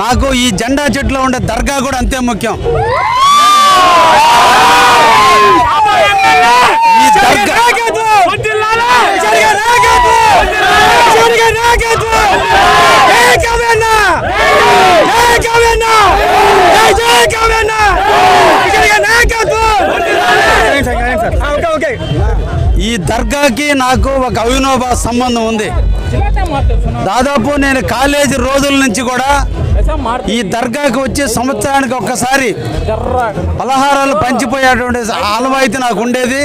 నాకు ఈ జెండా చెట్టులో ఉండే దర్గా కూడా అంతే ముఖ్యం. ఈ దర్గా ఈ దర్గాకి నాకు ఒక అవినోభ సంబంధం ఉంది. దాదాపు నేను కాలేజీ రోజుల నుంచి కూడా ఈ దర్గాకి వచ్చే సంవత్సరానికి ఒక్కసారి పలహారాలు పంచిపోయేటువంటి ఆనవాయితీ నాకు ఉండేది.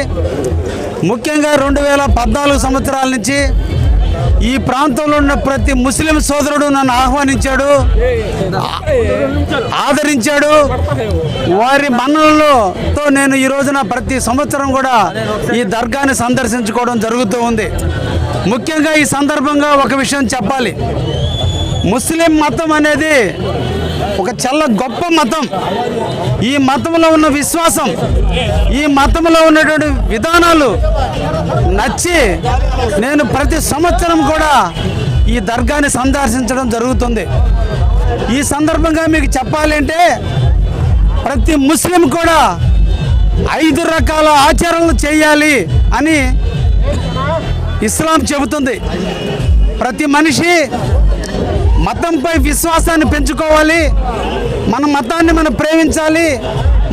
ముఖ్యంగా రెండు వేల పద్నాలుగు సంవత్సరాల నుంచి ఈ ప్రాంతంలో ఉన్న ప్రతి ముస్లిం సోదరుడు నన్ను ఆహ్వానించాడు ఆదరించాడు. వారి మన్నలతో నేను ఈ రోజున ప్రతి సంవత్సరం కూడా ఈ దర్గాని సందర్శించుకోవడం జరుగుతూ ఉంది. ముఖ్యంగా ఈ సందర్భంగా ఒక విషయం చెప్పాలి. ముస్లిం మతం అనేది ఒక చాలా గొప్ప మతం. ఈ మతంలో ఉన్న విశ్వాసం ఈ మతంలో ఉన్నటువంటి విధానాలు నచ్చి నేను ప్రతి సంవత్సరం కూడా ఈ దర్గాని సందర్శించడం జరుగుతుంది. ఈ సందర్భంగా మీకు చెప్పాలి అంటే ప్రతి ముస్లిం కూడా ఐదు రకాల ఆచారాలు చేయాలి అని ఇస్లాం చెబుతుంది. ప్రతి మనిషి మతంపై విశ్వాసాన్ని పెంచుకోవాలి. మన మతాన్ని మనం ప్రేమించాలి.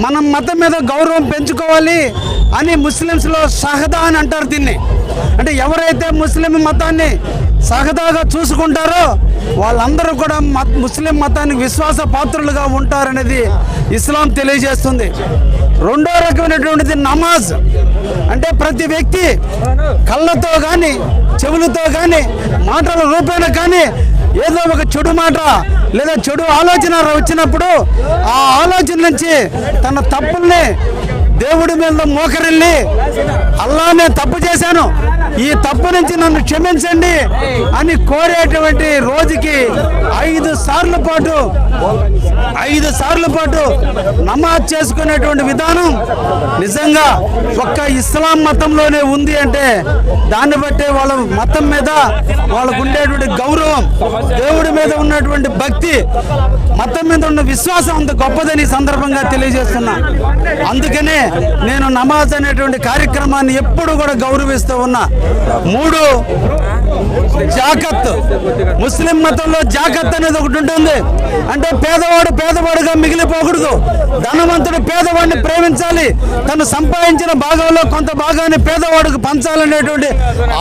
మనం మతం మీద గౌరవం పెంచుకోవాలి అని ముస్లిమ్స్లో సహదా అని అంటారు దీన్ని. అంటే ఎవరైతే ముస్లిం మతాన్ని సహదాగా చూసుకుంటారో వాళ్ళందరూ కూడా మత ముస్లిం మతానికి విశ్వాస పాత్రులుగా ఉంటారనేది ఇస్లాం తెలియజేస్తుంది. రెండో రకమైనటువంటిది నమాజ్. అంటే ప్రతి వ్యక్తి కళ్ళతో కానీ చెవులతో కానీ మాటల రూపేణ కానీ ఏదో ఒక చెడు మాట లేదా చెడు ఆలోచన వచ్చినప్పుడు ఆ ఆలోచన నుంచి తన తప్పుల్ని దేవుడి మీద మోకరిల్లి అల్లానే తప్పు చేశాను. ఈ తప్పు నుంచి నన్ను క్షమించండి అని కోరేటువంటి రోజుకి ఐదు సార్ల పాటు ఐదు సార్ల పాటు నమాజ్ చేసుకునేటువంటి విధానం నిజంగా ఒక్క ఇస్లాం మతంలోనే ఉంది అంటే దాన్ని బట్టే వాళ్ళ మతం మీద వాళ్ళకు ఉండేటువంటి గౌరవం దేవుడి మీద ఉన్నటువంటి భక్తి మతం మీద ఉన్న విశ్వాసం అంత గొప్పదని సందర్భంగా తెలియజేస్తున్నా. అందుకనే నేను నమాజ్ అనేటువంటి కార్యక్రమాన్ని ఎప్పుడు కూడా గౌరవిస్తూ ఉన్నా. మూడు జాకత్. ముస్లిం మతంలో జాకత్ అనేది ఒకటి ఉంటుంది. అంటే పేదవాడు పేదవాడుగా మిగిలిపోకూడదు. ధనవంతుడు పేదవాడిని ప్రేమించాలి. తను సంపాదించిన భాగంలో కొంత భాగాన్ని పేదవాడికి పంచాలనేటువంటి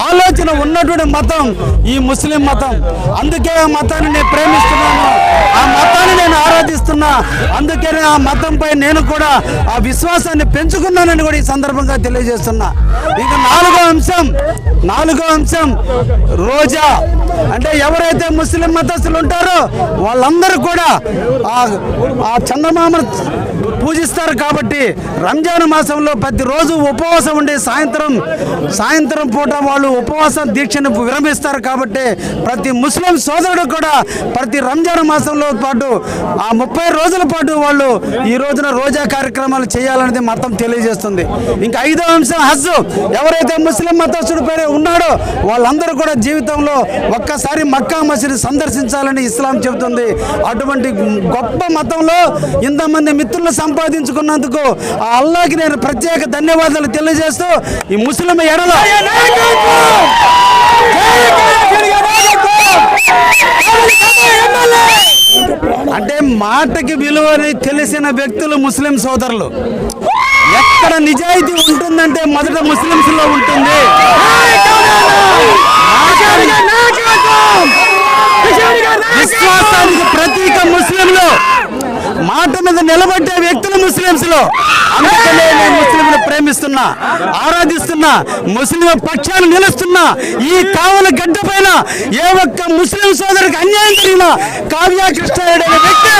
ఆలోచన ఉన్నటువంటి మతం ఈ ముస్లిం మతం. అందుకే ఆ మతాన్ని నేను ప్రేమిస్తున్నాను. ఆ మతాన్ని నేను ఆరాధిస్తున్నా. అందుకనే ఆ మతంపై నేను కూడా ఆ విశ్వాసాన్ని పెంచుకున్నానని కూడా ఈ సందర్భంగా తెలియజేస్తున్నా. ఇక నాలుగో అంశం నాలుగో అంశం రోజా. అంటే ఎవరైతే ముస్లిం మతస్థులు ఉంటారో వాళ్ళందరూ కూడా ఆ ఆ చందమామను పూజిస్తారు కాబట్టి రంజాన్ మాసంలో ప్రతిరోజు ఉపవాసం ఉండి సాయంత్రం సాయంత్రం పూట వాళ్ళు ఉపవాసం దీక్షను విరమిస్తారు కాబట్టి ప్రతి ముస్లిం సోదరుడు కూడా ప్రతి రంజాన్ మాసంలో పాటు ఆ ముప్పై రోజుల పాటు వాళ్ళు ఈ రోజున రోజా కార్యక్రమాలు చేయాలనేది మతం తెలియజేస్తుంది. ఇంకా ఐదో అంశం హజ్ ఎవరైతే ముస్లిం మతస్థుడి పేరే ఉన్నాడో వాళ్ళందరూ కూడా జీవితంలో ఒక్కసారి మక్కా మసీద్ సందర్శించాలని ఇస్లాం చెబుతుంది. అటువంటి గొప్ప మతంలో ఇంతమంది మిత్రులు సంపాదించుకున్నందుకు ఆ అల్లాకి నేను ప్రత్యేక ధన్యవాదాలు తెలియజేస్తూ ఈ ముస్లిం ఎడల అంటే మాటకి విలువని తెలిసిన వ్యక్తులు ముస్లిం సోదరులు. ఇక్కడ నిజాయితీ ఉంటుందంటే మొదట ముస్లింస్లో ఉంటుంది. విశ్వాసానికి ప్రతీక ముస్లింలు. మాట మీద నిలబడ్డే వ్యక్తులు ముస్లింస్లో అందుకనే నేను ముస్లింలు ప్రేమిస్తున్నా ఆరాధిస్తున్నా ముస్లిం పక్షాన్ని నిలుస్తున్నా ఈ కావల గడ్డ పైన ఏ ఒక్క ముస్లిం సోదరికి అన్యాయం జరిగినా కావ్య కృష్ణ అనే వ్యక్తి